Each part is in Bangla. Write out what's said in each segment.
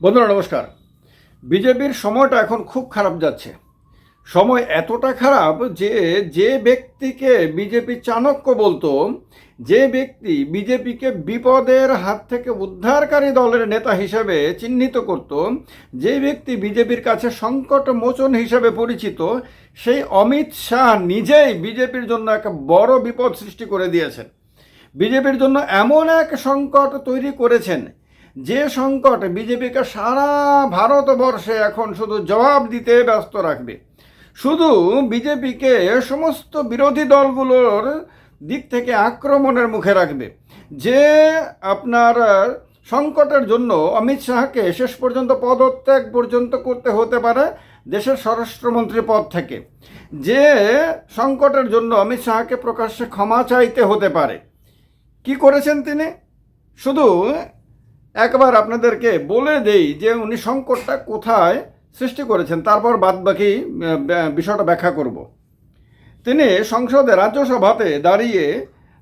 বন্ধুরা, নমস্কার। বিজেপির সময়টা এখন খুব খারাপ যাচ্ছে। সময় এতটা খারাপ যে যে ব্যক্তিকে বিজেপি চাণক্য বলতো, যে ব্যক্তি বিজেপিকে বিপদের হাত থেকে উদ্ধারকারী দলের নেতা হিসেবে চিহ্নিত করত, যে ব্যক্তি বিজেপির কাছে সংকট মোচন হিসেবে পরিচিত, সেই অমিত শাহ নিজেই বিজেপির জন্য একটা বড় বিপদ সৃষ্টি করে দিয়েছেন। বিজেপির জন্য এমন এক সংকট তৈরি করেছেন যে সংকট বিজেপিকে সারা ভারতবর্ষে এখন শুধু জবাব দিতে ব্যস্ত রাখবে। শুধু বিজেপিকে সমস্ত বিরোধী দলগুলোর দিক থেকে আক্রমণের মুখে রাখবে। যে আপনার সংকটের জন্য অমিত শাহকে শেষ পর্যন্ত পদত্যাগ পর্যন্ত করতে হতে পারে দেশের স্বরাষ্ট্রমন্ত্রী পদ থেকে। যে সংকটের জন্য অমিত শাহকে প্রকাশ্যে ক্ষমা চাইতে হতে পারে। কি করেছেন তিনি? শুধু একবার আপনাদেরকে বলে দেই যে উনি সংকটটা কোথায় সৃষ্টি করেছেন, তারপর বাদবাকি বিষয়টা ব্যাখ্যা করব। তিনি সংসদে, রাজ্যসভাতে দাঁড়িয়ে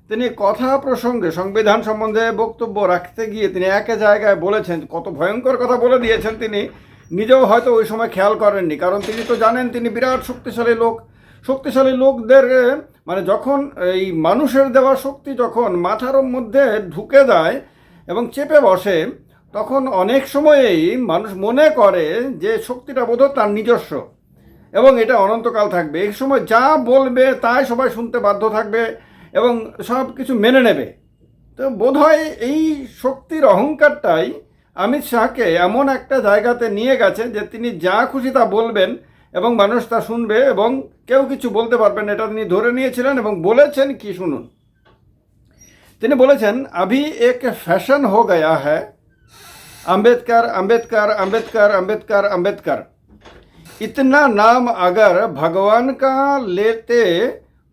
তিনি কথা প্রসঙ্গে, সংবিধান সম্বন্ধে বক্তব্য রাখতে গিয়ে তিনি একে জায়গায় বলেছেন, কত ভয়ঙ্কর কথা বলে দিয়েছেন তিনি, নিজেও হয়তো ওই সময় খেয়াল করেননি, কারণ তিনি তো জানেন তিনি বিরাট শক্তিশালী লোক। শক্তিশালী লোকদের মানে যখন এই মানুষের দেওয়া শক্তি যখন মাথার মধ্যে ঢুকে যায় এবং চেপে বসে, তখন অনেক সময়েই মানুষ মনে করে যে শক্তিটা বোধহয় তার নিজস্ব। এবং এটা অনন্তকাল থাকবে। এই সময় যা বলবে তাই সবাই শুনতে বাধ্য থাকবে এবং সব কিছু মেনে নেবে। তো বোধহয় এই শক্তির অহংকারটাই অমিত শাহকে এমন একটা জায়গাতে নিয়ে গেছে যে তিনি যা খুশি তা বলবেন এবং মানুষ তা শুনবে এবং কেউ কিছু বলতে পারবেন এটা তিনি ধরে নিয়েছিলেন এবং বলেছেন কি শুনুন। তিনি বলেছেন अभी एक फैशन हो गया है अंबेडकर अंबेडकर अंबेडकर अंबेडकर अंबेडकर इतना नाम अगर भगवान का लेते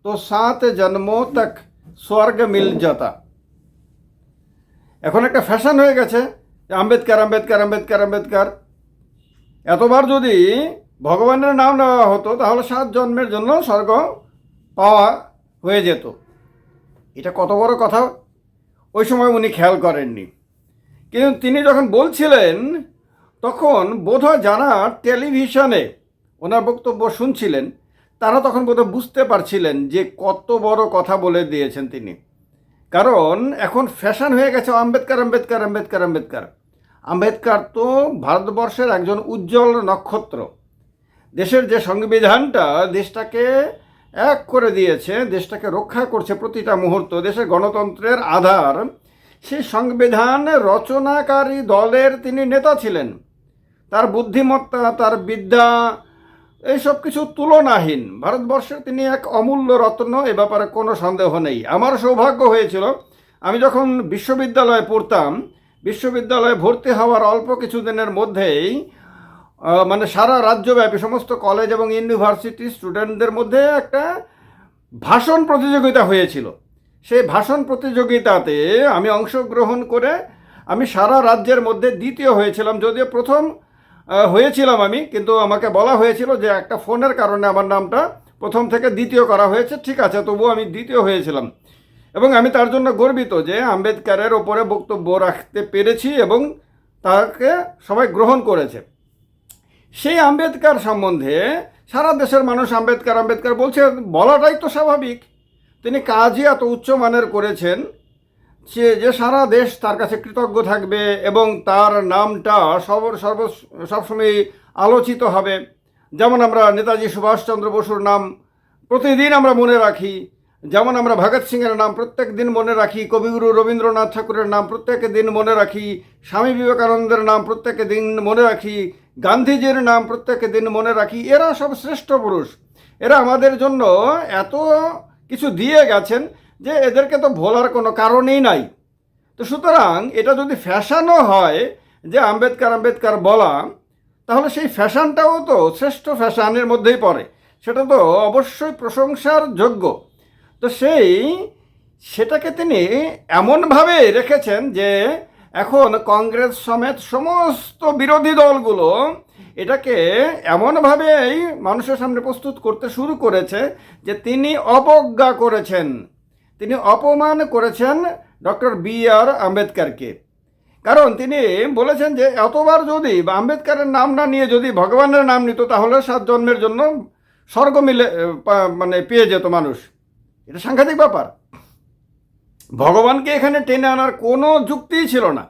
तो सात जन्मों तक स्वर्ग मिल जाता এখন একটা ফ্যাশন হয়ে গেছে যে আম্বেদকার আম্বেদকার আম্বেদকার আম্বেদকার এতবার যদি ভগবানের নাম নেওয়া হতো তাহলে সাত জন্মের জন্য স্বর্গ পাওয়া হয়ে যেত এটা কত বড় কথা? ওই সময় উনি খেয়াল করেননি। কিন্তু তিনি যখন বলছিলেন, তখন বোধহয় যারা টেলিভিশনে ওনার বক্তব্য শুনছিলেন, তারা তখন বোধহয় বুঝতে পারছিলেন যে কত বড় কথা বলে দিয়েছেন তিনি। কারণ এখন ফ্যাশন হয়ে গেছে আম্বেদকার আম্বেদকার আম্বেদকার আম্বেদকার। আম্বেদকার তো ভারতবর্ষের একজন উজ্জ্বল নক্ষত্র। দেশের যে সংবিধানটা, দেশটাকে এক করে দিয়েছে দেশটাকে রক্ষা করছে প্রতিটা মুহূর্ত দেশের গণতন্ত্রের আধার। সেই সংবিধান রচনাকারী দলের তিনি নেতা ছিলেন। তার বুদ্ধিমত্তা তার বিদ্যা এইসব কিছু তুলনাহীন। ভারতবর্ষের তিনি এক অমূল্য রত্ন এ ব্যাপারে কোনো সন্দেহ নেই। আমার সৌভাগ্য হয়েছিল আমি যখন বিশ্ববিদ্যালয়ে পড়তাম বিশ্ববিদ্যালয়ে ভর্তি হওয়ার অল্প কিছুদিনের মধ্যেই আহ, মানে সারা রাজ্যব্যাপী সমস্ত কলেজ এবং ইউনিভার্সিটি স্টুডেন্টদের মধ্যে একটা ভাষণ প্রতিযোগিতা হয়েছিল। সেই ভাষণ প্রতিযোগিতাতে আমি অংশগ্রহণ করে আমি সারা রাজ্যের মধ্যে দ্বিতীয় হয়েছিলাম। যদিও প্রথম হয়েছিলাম আমি, কিন্তু আমাকে বলা হয়েছিল যে একটা ফোনের কারণে আমার নামটা প্রথম থেকে দ্বিতীয় করা হয়েছে। ঠিক আছে, তবুও আমি দ্বিতীয় হয়েছিলাম। এবং আমি তার জন্য গর্বিত যে আম্বেদকারের ওপরে বক্তব্য রাখতে পেরেছি এবং তাকে সবাই গ্রহণ করেছে। সেই আম্বেদকার সম্বন্ধে সারা দেশের মানুষ আম্বেদকার আম্বেদকার বলছে, বলাটাই তো স্বাভাবিক। তিনি কাজই এত উচ্চমানের করেছেন সে যে সারা দেশ তার কাছে কৃতজ্ঞ থাকবে এবং তার নামটা সব, সর্ব সবসময় আলোচিত হবে। যেমন আমরা নেতাজি সুভাষচন্দ্র বসুর নাম প্রতিদিন আমরা মনে রাখি, যেমন আমরা ভগৎ সিংয়ের নাম প্রত্যেক দিন মনে রাখি, কবিগুরু রবীন্দ্রনাথ ঠাকুরের নাম প্রত্যেক দিন মনে রাখি, স্বামী বিবেকানন্দের নাম প্রত্যেক দিন মনে রাখি গান্ধীজির নাম প্রত্যেক দিন মনে রাখি, এরা সব শ্রেষ্ঠ পুরুষ। এরা আমাদের জন্য এত কিছু দিয়ে গেছেন যে এদেরকে তো ভোলার কোনো কারণই নাই। তো সুতরাং এটা যদি ফ্যাশনও হয়, যে আম্বেদকার আম্বেদকার বলা, তাহলে সেই ফ্যাশনটাও তো শ্রেষ্ঠ ফ্যাশনের মধ্যেই পড়ে। সেটা তো অবশ্যই প্রশংসার যোগ্য। তো সেই, সেটাকে তিনি এমনভাবে রেখেছেন যে এখন কংগ্রেস সমেত সমস্ত বিরোধী দলগুলো এটাকে এমনভাবেই মানুষের সামনে প্রস্তুত করতে শুরু করেছে যে তিনি অবজ্ঞা করেছেন। তিনি অপমান করেছেন ডক্টর বি আর আম্বেদকারকে। কারণ তিনি বলেছেন যে, এতবার যদি আম্বেদকারের নাম না নিয়ে যদি ভগবানের নাম নিত, তাহলে সাত জন্মের জন্য স্বর্গ মিলে মানে পেয়ে যেত মানুষ। এটা সাংঘাতিক ব্যাপার। ভগবানকে এখানে টেনে আনার কোনো যুক্তিই ছিল না।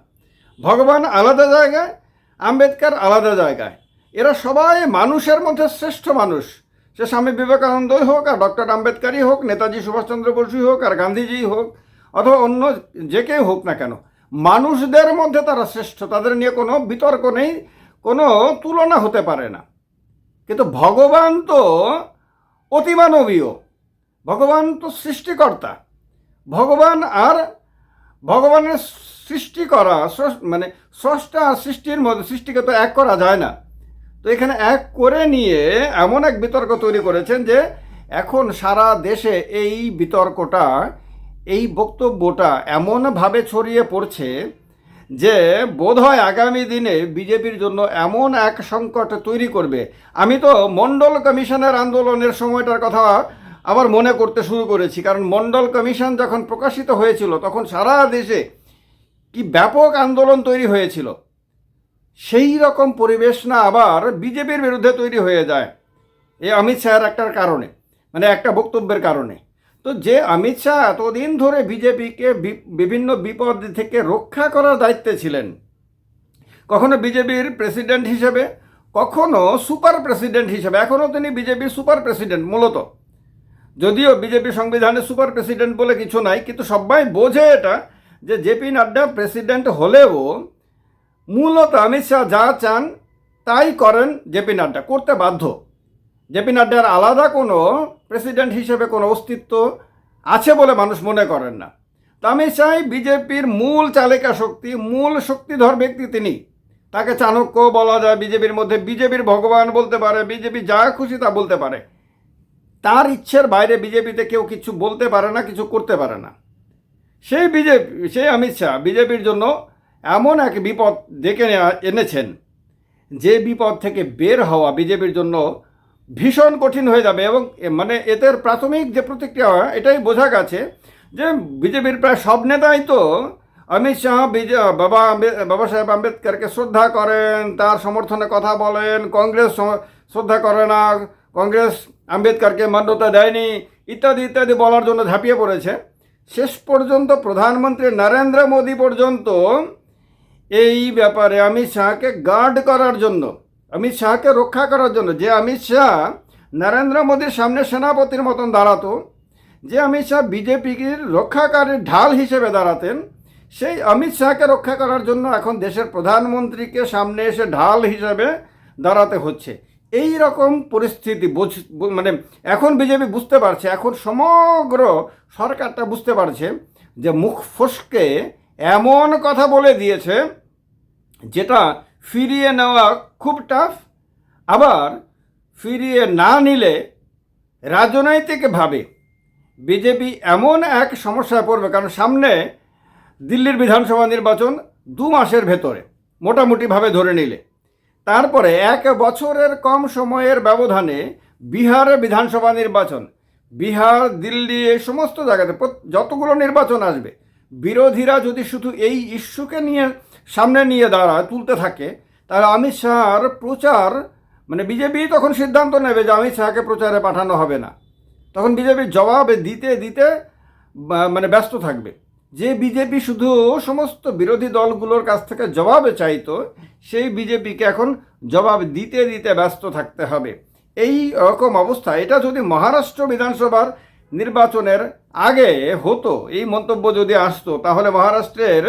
ভগবান আলাদা জায়গায়, আম্বেদকর আলাদা জায়গায়। এরা সবাই মানুষের মধ্যে শ্রেষ্ঠ মানুষ। সে স্বামী বিবেকানন্দই হোক আর ডক্টর আম্বেদকারই হোক, নেতাজি সুভাষচন্দ্র বসুই হোক আর গান্ধীজি হোক, অথবা অন্য যে কেউ হোক না কেন, মানুষদের মধ্যে তারা শ্রেষ্ঠ। তাদের নিয়ে কোনো বিতর্ক নেই, কোনো তুলনা হতে পারে না। কিন্তু ভগবান তো অতিমানবীয়। ভগবান তো সৃষ্টিকর্তা। ভগবান আর ভগবানের সৃষ্টি করা মানে স্রষ্টা আর সৃষ্টির মধ্যে সৃষ্টিকে তো এক করা যায় না। তো এখানে এক করে নিয়ে এমন এক বিতর্ক তৈরি করেছেন যে, এখন সারা দেশে এই বিতর্কটা, এই বক্তব্যটা এমনভাবে ছড়িয়ে পড়ছে যে, বোধহয় আগামী দিনে বিজেপির জন্য এমন এক সংকট তৈরি করবে। আমি তো মণ্ডল কমিশনের আন্দোলনের সময়টার কথা আবার মনে করতে শুরু করেছি, কারণ মণ্ডল কমিশন যখন প্রকাশিত হয়েছিল, তখন সারা দেশে কি ব্যাপক আন্দোলন তৈরি হয়েছিল। সেই রকম পরিবেশ না আবার বিজেপির বিরুদ্ধে তৈরি হয়ে যায় এই অমিত শাহের একটার কারণে মানে একটা বক্তব্যের কারণে। তো যে অমিত শাহ এতদিন ধরে বিজেপিকে বিভিন্ন বিপদ থেকে রক্ষা করার দায়িত্বে ছিলেন, কখনো বিজেপির প্রেসিডেন্ট হিসেবে, কখনো সুপার প্রেসিডেন্ট হিসেবে এখনও তিনি বিজেপির সুপার প্রেসিডেন্ট মূলত। যদিও বিজেপি সংবিধানে সুপার প্রেসিডেন্ট বলে কিছু নাই, কিন্তু সবাই বোঝে এটা যে জেপি নাড্ডা প্রেসিডেন্ট হলেও মূলত অমিত শাহ যা চান তাই করেন জেপি নাড্ডা, করতে বাধ্য। জেপি নাড্ডার আলাদা কোনো প্রেসিডেন্ট হিসেবে কোনো অস্তিত্ব আছে বলে মানুষ মনে করেন না। তা আমি চাই বিজেপির মূল চালিকা শক্তি, মূল শক্তিধর ব্যক্তি তিনি। তাকে চাণক্য বলা যায়, বিজেপির মধ্যে বিজেপির ভগবান বলতে পারে, বিজেপি যা খুশি তা বলতে পারে। তার ইচ্ছের বাইরে বিজেপিতে কেউ কিছু বলতে পারে না, কিছু করতে পারে না। সেই বিজেপি, সেই অমিত শাহ বিজেপির জন্য এমন এক বিপদ ডেকে এনেছেন, যে বিপদ থেকে বের হওয়া বিজেপির জন্য ভীষণ কঠিন হয়ে যাবে এবং মানে এদের প্রাথমিক যে প্রতিক্রিয়া হয় এটাই বোঝা গেছে যে বিজেপির প্রায় সব নেতাই তো অমিত শাহ বাবা বাবা সাহেব আম্বেদকরকে শ্রদ্ধা করেন, তার সমর্থনে কথা বলেন, কংগ্রেস শ্রদ্ধা করে না কংগ্রেস, আম্বেদকরকে মান্যতা দেয়নি, ইত্যাদি ইত্যাদি বলার জন্য ঝাঁপিয়ে পড়েছে। শেষ পর্যন্ত প্রধানমন্ত্রী নরেন্দ্র মোদী পর্যন্ত এই ব্যাপারে অমিত শাহকে গার্ড করার জন্য, অমিত শাহকে রক্ষা করার জন্য, যে অমিত শাহ নরেন্দ্র মোদীর সামনে সেনাপতির মতন দাঁড়াতো, যে অমিত শাহ বিজেপির রক্ষাকারীর ঢাল হিসেবে দাঁড়াতেন, সেই অমিত শাহকে রক্ষা করার জন্য এখন দেশের প্রধানমন্ত্রীকে সামনে এসে ঢাল হিসেবে দাঁড়াতে হচ্ছে। এই রকম পরিস্থিতি মানে এখন বিজেপি বুঝতে পারছে, এখন সমগ্র সরকারটা বুঝতে পারছে যে মুখ ফসকে এমন কথা বলে দিয়েছে যেটা ফিরিয়ে নেওয়া খুব টাফ আবার ফিরিয়ে না নিলে রাজনৈতিকভাবে বিজেপি এমন এক সমস্যায় পড়বে, কারণ সামনে দিল্লির বিধানসভা নির্বাচন দু মাসের ভেতরে, মোটামুটিভাবে ধরে নিলে। তারপরে এক বছরের কম সময়ের ব্যবধানে বিহারে বিধানসভা নির্বাচন। বিহার, দিল্লি এই সমস্ত জায়গাতে যতগুলো নির্বাচন আসবে, বিরোধীরা যদি শুধু এই ইস্যুকে নিয়ে সামনে নিয়ে দাঁড়ায়, তুলতে থাকে, তাহলে অমিত শাহর প্রচার মানে বিজেপি তখন সিদ্ধান্ত নেবে যে অমিত শাহকে প্রচারে পাঠানো হবে না। তখন বিজেপির জবাব দিতে দিতে মানে ব্যস্ত থাকবে। যে বিজেপি শুধু সমস্ত বিরোধী দলগুলোর কাছ থেকে জবাবে চাইতো, সেই বিজেপিকে এখন জবাব দিতে দিতে ব্যস্ত থাকতে হবে। এই রকম অবস্থা, এটা যদি মহারাষ্ট্র বিধানসভার নির্বাচনের আগে হতো, এই মন্তব্য যদি আসতো, তাহলে মহারাষ্ট্রের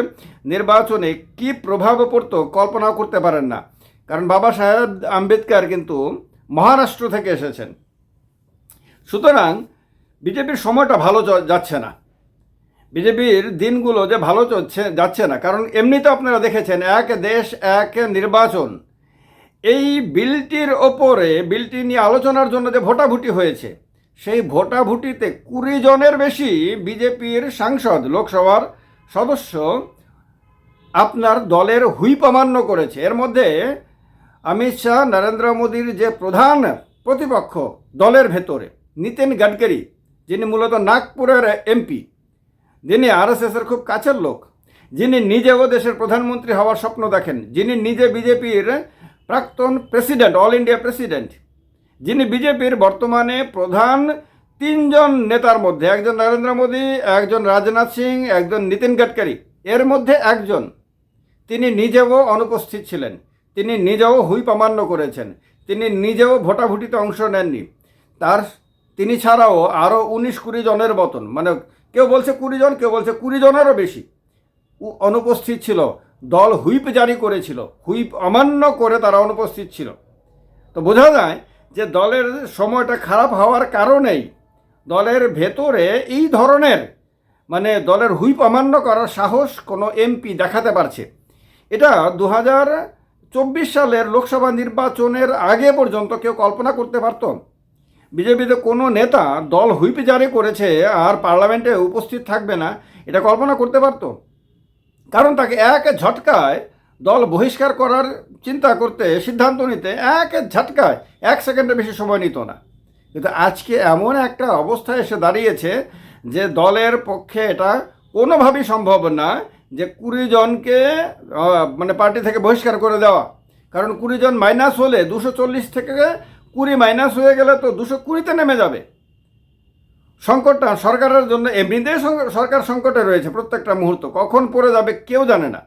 নির্বাচনে কি প্রভাব পড়তো কল্পনা করতে পারেন না। কারণ বাবা সাহেব আম্বেদকর কিন্তু মহারাষ্ট্র থেকে এসেছেন। সুতরাং বিজেপির সময়টা ভালো যাচ্ছে না। বিজেপির দিনগুলো যে ভালো চলছে, যাচ্ছে না। কারণ এমনিতে আপনারা দেখেছেন, এক দেশ, এক নির্বাচন। এই বিলটির ওপরে, বিলটি নিয়ে আলোচনার জন্য যে ভোটাভুটি হয়েছে, সেই ভোটাভুটিতে কুড়ি জনের বেশি বিজেপির সাংসদ, লোকসভার সদস্য আপনার দলের হুইপ অমান্য করেছে। এর মধ্যে অমিত শাহ, নরেন্দ্র মোদীর যে প্রধান প্রতিপক্ষ দলের ভেতরে, নীতিন গডকরি, যিনি মূলত নাগপুরের এমপি। যিনি আরএসএসের খুব কাছের লোক, যিনি নিজেও দেশের প্রধানমন্ত্রী হওয়ার স্বপ্ন দেখেন, যিনি নিজে বিজেপির প্রাক্তন প্রেসিডেন্ট, অল ইন্ডিয়া প্রেসিডেন্ট, যিনি বিজেপির বর্তমানে প্রধান তিনজন নেতার মধ্যে, একজন নরেন্দ্র মোদী, একজন রাজনাথ সিং, একজন নীতিন গাডকারি, এর মধ্যে একজন। তিনি নিজেও অনুপস্থিত ছিলেন, তিনি নিজেও হুইপ অমান্য করেছেন, তিনি নিজেও ভোটাভুটিতে অংশ নেননি। তার, তিনি ছাড়াও আরও উনিশ কুড়ি জনের মতন মানে কেউ বলছে কুড়ি জন, কেউ বলছে কুড়ি জনেরও বেশি। অনুপস্থিত ছিল, দল হুইপ জারি করেছিল, হুইপ অমান্য করে তারা অনুপস্থিত ছিল। তো বোঝা যায় যে দলের সময়টা খারাপ হওয়ার কারণেই দলের ভেতরে এই ধরনের মানে দলের হুইপ অমান্য করার সাহস কোনো এমপি দেখাতে পারছে। এটা দু চব্বিশ সালের লোকসভা নির্বাচনের আগে পর্যন্ত কেউ কল্পনা করতে পারত? বিজেপিতে কোনো নেতা দল হুইপ জারি করেছে আর পার্লামেন্টে উপস্থিত থাকবে না, এটা কল্পনা করতে পারতো? কারণ তাকে এক ঝটকায় দল বহিষ্কার করার চিন্তা করতে সিদ্ধান্ত নিতে এক ঝটকায় এক সেকেন্ডের বেশি সময় নিত না। কিন্তু আজকে এমন একটা অবস্থায় এসে দাঁড়িয়েছে যে দলের পক্ষে এটা কোনোভাবেই সম্ভব না যে কুড়ি জনকে মানে পার্টি থেকে বহিষ্কার করে দেওয়া। কারণ কুড়ি জন মাইনাস হলে দুশো চল্লিশ থেকে কুড়ি মাইনাস হয়ে গেলে তো দুশো কুড়িতে নেমে যাবে। সংকটটা সরকারের জন্য এমনিতেই সরকার সংকটে রয়েছে প্রত্যেকটা মুহূর্ত, কখন পড়ে যাবে কেউ জানে না।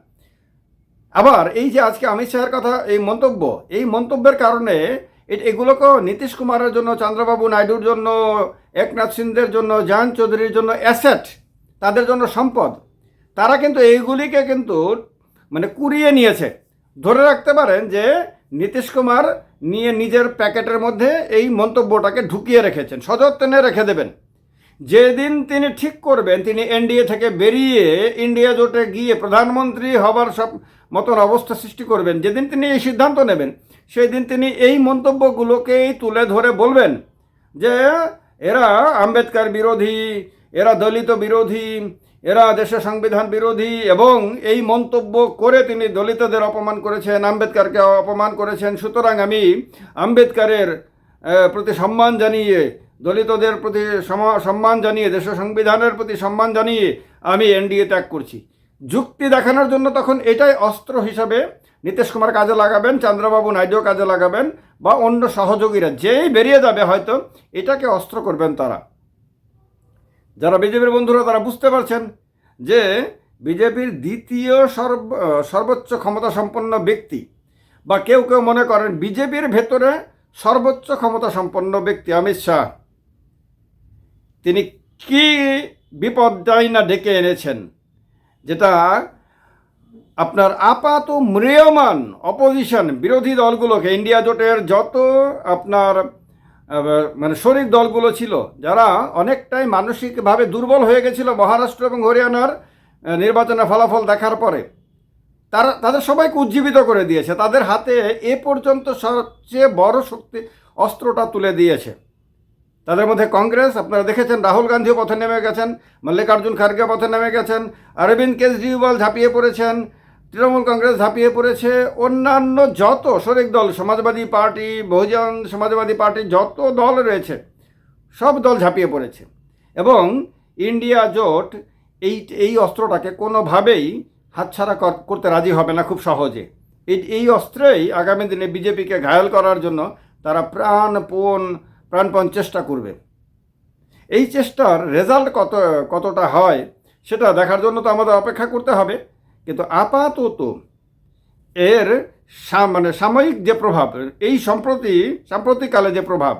আবার এই যে আজকে অমিত শাহের কথা, এই মন্তব্য, এই মন্তব্যের কারণে এ- এগুলোকেও নীতিশ কুমারের জন্য, চন্দ্রবাবু নাইডুর জন্য, একনাথ সিন্ধের জন্য জয়ন্ত চৌধুরীর জন্য অ্যাসেট, তাদের জন্য সম্পদ, তারা কিন্তু এইগুলিকে কিন্তু মানে কুড়িয়ে নিয়েছে। ধরে রাখতে পারেন যে নীতিশ কুমার নিয়ে নিজের প্যাকেটের মধ্যে এই মন্তব্যটাকে ঢুকিয়ে রেখেছেন। সযত্নে রেখে দেবেন। যেদিন তিনি ঠিক করবেন, তিনি এনডিএ থেকে বেরিয়ে ইন্ডিয়া জোটে গিয়ে প্রধানমন্ত্রী হবার সব মতন অবস্থা সৃষ্টি করবেন। যেদিন তিনি এই সিদ্ধান্ত নেবেন সেই দিন তিনি এই মন্তব্যগুলোকেই তুলে ধরে বলবেন যে, এরা আম্বেদকর বিরোধী, এরা দলিত বিরোধী এরা দেশের সংবিধান বিরোধী এবং এই মন্তব্য করে তিনি দলিতদের অপমান করেছেন, আম্বেদকারকে অপমান করেছেন। সুতরাং আমি আম্বেদকারের প্রতি সম্মান জানিয়ে, দলিতদের প্রতি সম্মান জানিয়ে দেশের সংবিধানের প্রতি সম্মান জানিয়ে আমি এনডিএ ত্যাগ করছি। যুক্তি দেখানোর জন্য তখন এটাই অস্ত্র হিসাবে নীতিশ কুমার কাজে লাগাবেন, চন্দ্রবাবু নাইডুও কাজে লাগাবেন বা অন্য সহযোগীরা, যেই বেরিয়ে যাবে হয়তো এটাকে অস্ত্র করবেন তারা। যারা বিজেপির বন্ধুরা, তারা বুঝতে পারছেন যে বিজেপির দ্বিতীয় সর্ব সর্বোচ্চ ক্ষমতা সম্পন্ন ব্যক্তি বা কেউ কেউ মনে করেন বিজেপির ভেতরে সর্বোচ্চ ক্ষমতা সম্পন্ন ব্যক্তি অমিত শাহ। তিনি কি বিপদটাই না ডেকে এনেছেন? যেটা আপনার আপাত ম্রিয়মান অপোজিশন বিরোধী দলগুলোকে, ইন্ডিয়া জোটের যত আপনার মানে শরিক দলগুলো ছিল, যারা অনেকটাই মানসিকভাবে দুর্বল হয়ে গেছিল মহারাষ্ট্র এবং হরিয়ানার নির্বাচনের ফলাফল দেখার পরে। তারা, তাদের সবাইকে উজ্জীবিত করে দিয়েছে। তাদের হাতে এ পর্যন্ত সবচেয়ে বড় শক্তি অস্ত্রটা তুলে দিয়েছে। তাদের মধ্যে কংগ্রেস, আপনারা দেখেছেন, রাহুল গান্ধীও পথে নেমে গেছেন, মল্লিকার্জুন খার্গে পথে নেমে গেছেন, অরবিন্দ কেজরিওয়াল ঝাঁপিয়ে পড়েছেন তৃণমূল কংগ্রেস ঝাঁপিয়ে পড়েছে। অন্যান্য যত শরিক দল, সমাজবাদী পার্টি, বহুজন সমাজবাদী পার্টি যত দল রয়েছে, সব দল ঝাঁপিয়ে পড়েছে। এবং ইন্ডিয়া জোট এই এই অস্ত্রটাকে কোনোভাবেই হাতছাড়া কর- করতে রাজি হবে না খুব সহজে। এই এই অস্ত্রেই আগামী দিনে বিজেপিকে ঘায়াল করার জন্য তারা প্রাণপণ প্রাণপণ চেষ্টা করবে। এই চেষ্টার রেজাল্ট কত, কতটা হয়, সেটা দেখার জন্য তো আমাদের অপেক্ষা করতে হবে। কিন্তু আপাতত এর মানে সাময়িক যে প্রভাব, এই সম্প্রতি, সাম্প্রতিককালে যে প্রভাব,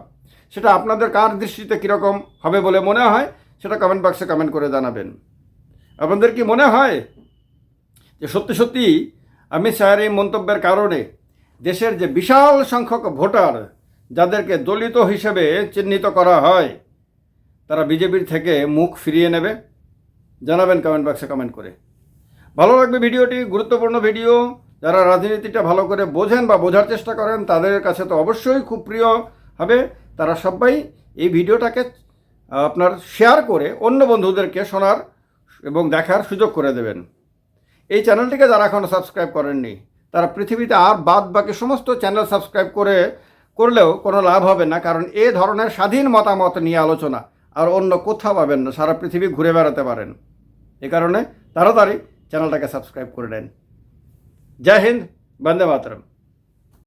সেটা আপনাদের কার দৃষ্টিতে কীরকম হবে বলে মনে হয়, সেটা কমেন্ট বক্সে কমেন্ট করে জানাবেন। আপনাদের কি মনে হয় যে সত্যি সত্যি অমিত শাহের এই মন্তব্যের কারণে দেশের যে বিশাল সংখ্যক ভোটার যাদেরকে দলিত হিসেবে চিহ্নিত করা হয়, তারা বিজেপির থেকে মুখ ফিরিয়ে নেবে? জানাবেন কমেন্ট বক্সে কমেন্ট করে। ভালো লাগবে ভিডিওটি, গুরুত্বপূর্ণ ভিডিও। যারা রাজনীতিটা ভালো করে বোঝেন বা বোঝার চেষ্টা করেন, তাদের কাছে তো অবশ্যই খুব প্রিয় হবে। তারা সবাই এই ভিডিওটাকে আপনার শেয়ার করে অন্য বন্ধুদেরকে শোনার এবং দেখার সুযোগ করে দেবেন। এই চ্যানেলটিকে যারা এখনও সাবস্ক্রাইব করেননি, তারা পৃথিবীতে আর বাদ বাকি সমস্ত চ্যানেল সাবস্ক্রাইব করে, করলেও কোনো লাভ হবে না, কারণ এ ধরনের স্বাধীন মতামত নিয়ে আলোচনা, আর অন্য কোথাও পাবেন না, সারা পৃথিবী ঘুরে বেড়াতে পারেন। এ কারণে তাড়াতাড়ি চ্যানেলটাকে সাবস্ক্রাইব করে নেন। জয় হিন্দ বন্দে মাতরম।